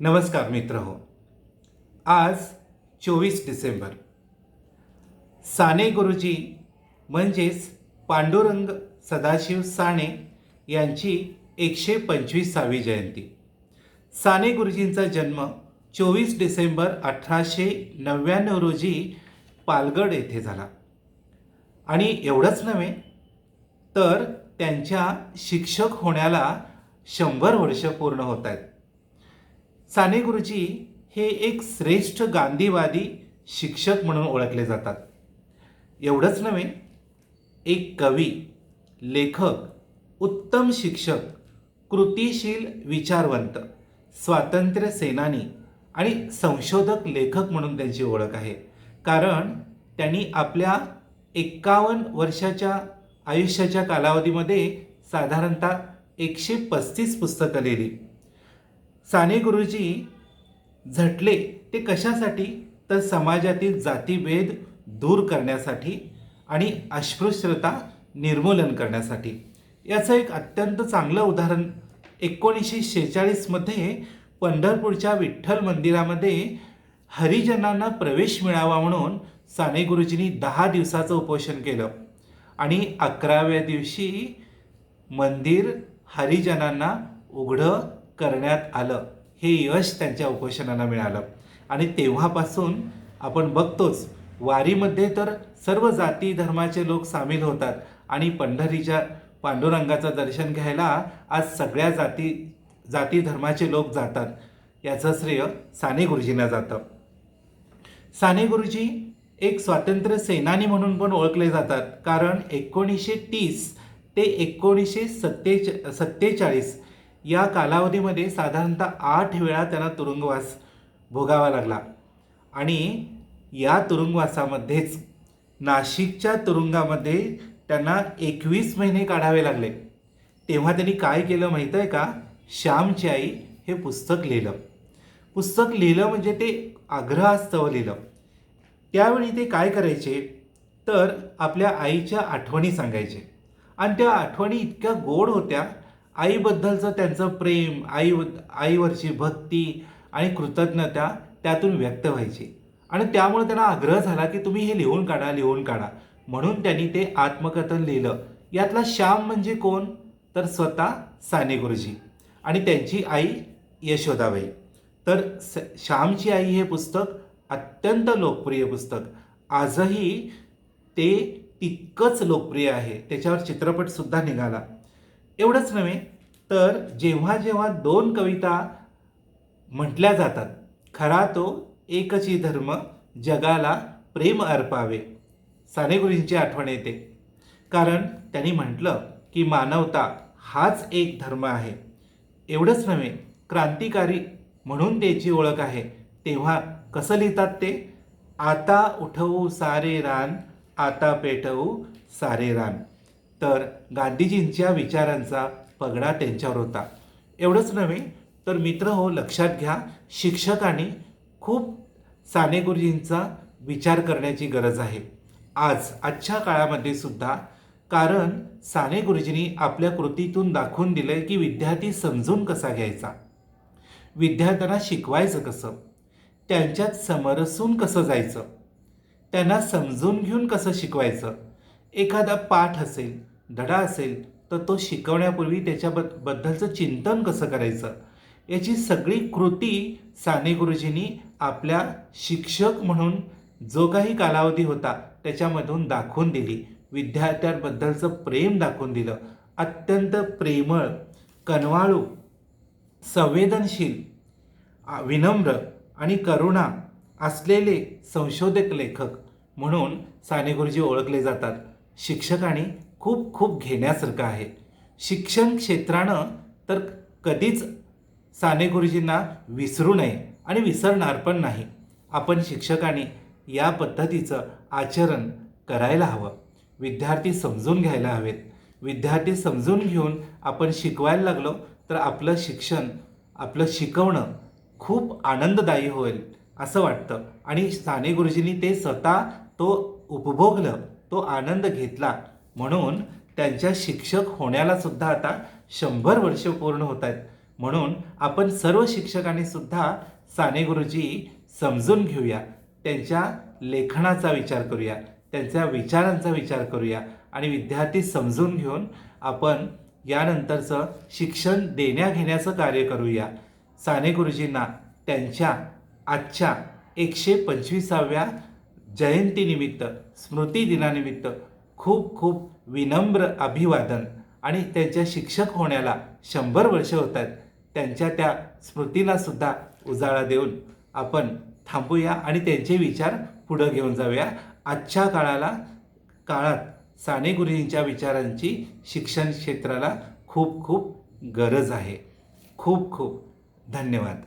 नमस्कार मित्र हो. आज चोवीस डिसेंबर. साने गुरुजी म्हणजेच पांडुरंग सदाशिव साने यांची एकशे पंचवीसावी जयंती. साने गुरुजींचा जन्म चोवीस डिसेंबर अठराशे नव्याण्णव रोजी पालगड येथे झाला. आणि एवढंच नव्हे तर त्यांच्या शिक्षक होण्याला शंभर वर्ष पूर्ण होत आहेत. साने गुरुजी हे एक श्रेष्ठ गांधीवादी शिक्षक म्हणून ओळखले जातात. एवढंच नव्हे एक कवी लेखक उत्तम शिक्षक कृतिशील विचारवंत स्वातंत्र्य सेनानी आणि संशोधक लेखक म्हणून त्यांची ओळख आहे. कारण त्यांनी आपल्या एक्कावन्न वर्षाच्या आयुष्याच्या कालावधीमध्ये साधारणतः एकशे पस्तीस पुस्तकं लिहिली. साने गुरुजी झटले ते कशासाठी? तर समाजातील जातीभेद दूर करण्यासाठी आणि अस्पृश्यता निर्मूलन करण्यासाठी. याचं एक अत्यंत चांगलं उदाहरण एकोणीसशे शेहेचाळीसमध्ये पंढरपूरच्या विठ्ठल मंदिरामध्ये हरिजनांना प्रवेश मिळावा म्हणून साने गुरुजींनी दहा दिवसाचं उपोषण केलं. आणि अकराव्या दिवशी मंदिर हरिजनांना उघडं करण्यात आलं. हे यश त्यांच्या उपोषणाला मिळालं. आणि तेव्हापासून आपण बघतोच वारीमध्ये तर सर्व जाती धर्माचे लोक सामील होतात. आणि पंढरीच्या पांडुरंगाचं दर्शन घ्यायला आज सगळ्या जाती जाती धर्माचे लोक जातात. याचं श्रेय साने गुरुजींना जातं. साने गुरुजी एक स्वातंत्र्य सेनानी म्हणून पण ओळखले जातात. कारण एकोणीसशे तीस ते एकोणीसशे सत्तेच सत्तेचाळीस या कालावधीमध्ये साधारणतः आठ वेळा त्यांना तुरुंगवास भोगावा लागला. आणि या तुरुंगवासामध्येच नाशिकच्या तुरुंगामध्ये त्यांना एकवीस महिने काढावे लागले. तेव्हा त्यांनी काय केलं माहीत आहे का? श्यामची आई हे पुस्तक लिहिलं. पुस्तक लिहिलं म्हणजे ते आग्रहास्तव लिहिलं. त्यावेळी ते काय करायचे? तर आपल्या आईच्या आठवणी सांगायचे. आणि त्या आठवणी इतक्या गोड होत्या आईबद्दलचं त्यांचं प्रेम आई आईवरची भक्ती आणि कृतज्ञता त्यातून व्यक्त व्हायची. आणि त्यामुळे त्यांना आग्रह झाला की तुम्ही हे लिहून काढा लिहून काढा. म्हणून त्यांनी ते आत्मकथन लिहिलं. यातला श्याम म्हणजे कोण? तर स्वतः साने गुरुजी. आणि त्यांची आई यशोदाबाई. तर स श्यामची आई हे पुस्तक अत्यंत लोकप्रिय पुस्तक. आजही ते तितकंच लोकप्रिय आहे. त्याच्यावर चित्रपटसुद्धा निघाला. एवढंच नव्हे तर जेव्हा जेव्हा दोन कविता म्हटल्या जातात खरा तो एकची धर्म जगाला प्रेम अर्पावे. सानेगुरूंची आठवण येते. कारण त्यांनी म्हटलं की मानवता हाच एक धर्म आहे. एवढंच नव्हे क्रांतिकारी म्हणून त्याची ओळख आहे. तेव्हा कसं लिहितात ते? आता उठवू सारे रान आता पेटवू सारे रान. तर गांधीजींच्या विचारांचा पगडा त्यांच्यावर होता. एवढंच नव्हे तर मित्र हो लक्षात घ्या शिक्षकांनी खूप साने गुरुजींचा विचार करण्याची गरज आहे. आज आजच्या काळामध्ये सुद्धा कारण साने गुरुजींनी आपल्या कृतीतून दाखवून दिलं की विद्यार्थी समजून कसा घ्यायचा? विद्यार्थ्यांना शिकवायचं कसं? त्यांच्यात समरसून कसं जायचं? त्यांना समजून घेऊन कसं शिकवायचं? एखादा पाठ असेल धडा असेल तर तो शिकवण्यापूर्वी त्याच्याबद् बद्दलचं चिंतन कसं करायचं? याची सगळी कृती साने गुरुजींनी आपल्या शिक्षक म्हणून जो काही कालावधी होता त्याच्यामधून दाखवून दिली. विद्यार्थ्यांबद्दलचं प्रेम दाखवून दिलं. अत्यंत प्रेमळ कनवाळू संवेदनशील विनम्र आणि करुणा असलेले संशोधक लेखक म्हणून साने गुरुजी ओळखले जातात. शिक्षकांनी खूप खूप घेण्यासारखं आहे. शिक्षण क्षेत्रानं तर कधीच साने गुरुजींना विसरू नये आणि विसरणार पण नाही. आपण शिक्षकांनी या पद्धतीचं आचरण करायला हवं. विद्यार्थी समजून घ्यायला हवेत. विद्यार्थी समजून घेऊन आपण शिकवायला लागलो तर आपलं शिक्षण आपलं शिकवणं खूप आनंददायी होईल असं वाटतं. आणि साने गुरुजींनी ते स्वतः तो उपभोगलं. तो आनंद घेतला. म्हणून त्यांच्या शिक्षक होण्याला सुद्धा आता शंभर वर्ष पूर्ण होत आहेत. म्हणून आपण सर्व शिक्षकांनी सुद्धा साने गुरुजी समजून घेऊया. त्यांच्या लेखनाचा विचार करूया. त्यांच्या विचारांचा विचार करूया. आणि विद्यार्थी समजून घेऊन आपण यानंतरचं शिक्षण देण्या घेण्याचं कार्य करूया. साने गुरुजींना त्यांच्या आजच्या एकशे पंचवीसाव्या जयंतीनिमित्त स्मृतिदिनानिमित्त खूप खूप विनम्र अभिवादन. आणि त्यांच्या शिक्षक होण्याला शंभर वर्ष होत आहेत त्यांच्या त्या स्मृतींनासुद्धा उजाळा देऊन आपण थांबूया आणि त्यांचे विचार पुढं घेऊन जाऊया. आजच्या काळाला काळात साने गुरुजींच्या विचारांची शिक्षण क्षेत्राला खूप खूप गरज आहे. खूप खूप धन्यवाद.